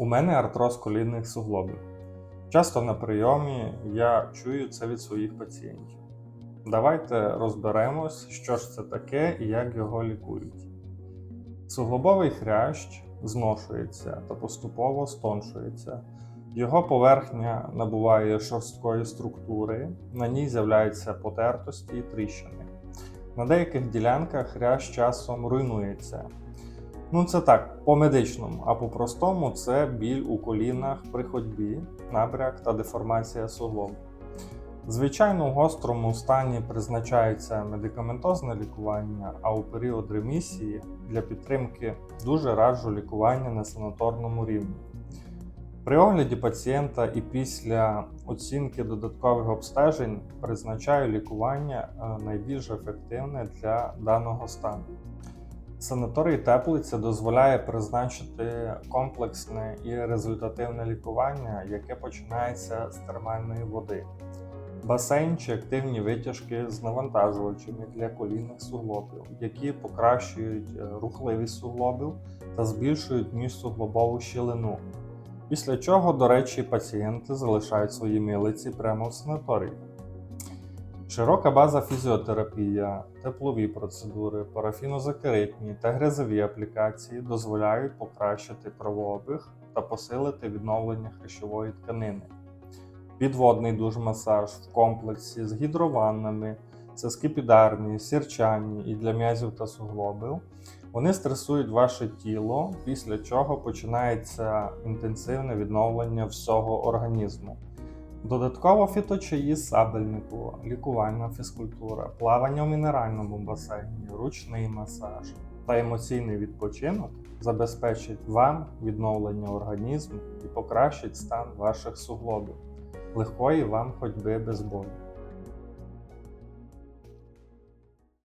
У мене артроз колінних суглобів. Часто на прийомі я чую це від своїх пацієнтів. Давайте розберемось, що ж це таке і як його лікують. Суглобовий хрящ зношується та поступово стоншується. Його поверхня набуває шорсткої структури, на ній з'являються потертості і тріщини. На деяких ділянках хрящ часом руйнується. Ну, це так, по медичному, а по-простому це біль у колінах при ходьбі, набряк та деформація суглобу. Звичайно, у гострому стані призначається медикаментозне лікування, а у період ремісії для підтримки дуже раджу лікування на санаторному рівні. При огляді пацієнта і після оцінки додаткових обстежень призначаю лікування е, найбільш ефективне для даного стану. Санаторій теплиця дозволяє призначити комплексне і результативне лікування, яке починається з термальної води. Басейн чи активні витяжки з навантажувачами для колінних суглобів, які покращують е, рухливість суглобів та збільшують міжсуглобову щілину. Після чого, до речі, пацієнти залишають свої милиці прямо в санаторії. Широка база фізіотерапія, теплові процедури, парафінозакеритні та грязові аплікації дозволяють покращити кровообіг та посилити відновлення хрящової тканини. Підводний душ-масаж в комплексі з гідрованнами, це скипідарні, сірчані і для м'язів та суглобів. Вони стресують ваше тіло, після чого починається інтенсивне відновлення всього організму. Додатково фіточаї сабельнику, лікувальна фізкультура, плавання у мінеральному басейні, ручний масаж та емоційний відпочинок забезпечить вам відновлення організму і покращить стан ваших суглобів, легкої вам ходьби без болю.